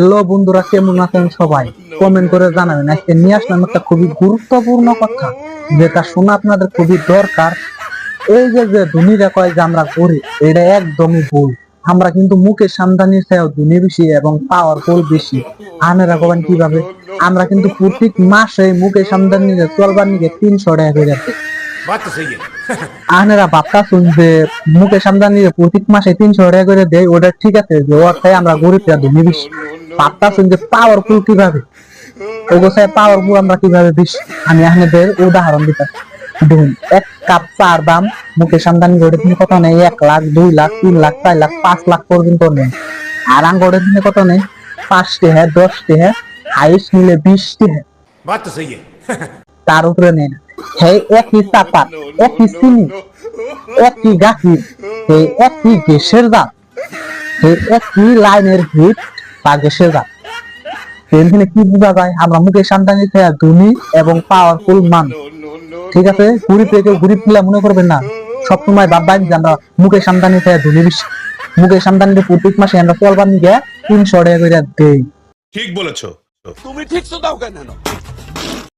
Hello বন্ধুরা কেমন আছেন সবাই? কমেন্ট করে জানাবেন। আজকে নিয়ে আসলাম একটা খুবই গুরুত্বপূর্ণ কথা যেটা শোনা আপনাদের খুবই দরকার। এই যে যে ধনীরা কয় যে আমরা করি এটা একদমই ভুল। আমরা কিন্তু মুখে সামদানির চেয়েও ধনী বেশি এবং পাওয়ার পাওয়ারফুল বেশি। আনেরা কবেন কীভাবে? আমরা কিন্তু প্রত্যেক মাসে মুখে সামদানি চলবার নিয়ে তিনশো টাকা করে। রাখি আনেরা বাপটা শুনছে মুকেশ আম্বানি প্রত্যেক মাসে তিনশো টাকা করে দেয় ওটা ঠিক আছে যে ওর আমরা গরিবরা ধনী বেশি। পারতাছেন যে পাওয়ারফুল কীভাবে? ওগো সাহেব পাওয়ারফুল আমরা কীভাবে বেশ আমি আপনাদের উদাহরণ দিতাম ধরুন এক কাপ চার দাম মুকেশ আমদানি গড়ে তুমি কত নেই? এক লাখ দুই লাখ তিন লাখ চার লাখ পাঁচ লাখ পর্যন্ত নেই। আর গড়ে তুমি কত নেই? পাঁচটি হ্যাঁ দশটি হ্যাঁ হাইস্ট নিলে বিশটি হ্যাঁ। তার উপরে নেই না। হে একই চাপা একই চিনি একই গাছি হে একই গ্যাসের দাম হে একই লাইনের হিট বা সেজা এখানে কি বোঝা যায়? আমরা মুকেশ সামদানি থেকে ধনী এবং পাওয়ারফুল মান। ঠিক আছে? ঘুরি থেকে ঘুরি তুলে মনে করবেন না। সবসময় ভাববেন যে আমরা মুখের সামদানি থেকে ধনী বেশি। মুখের সামদানি প্রত্যেক মাসে আমরা চলবার নিয়ে তিনশো টাকা করে দেই। ঠিক বলেছ। তুমি ঠিক তো দাও কেন?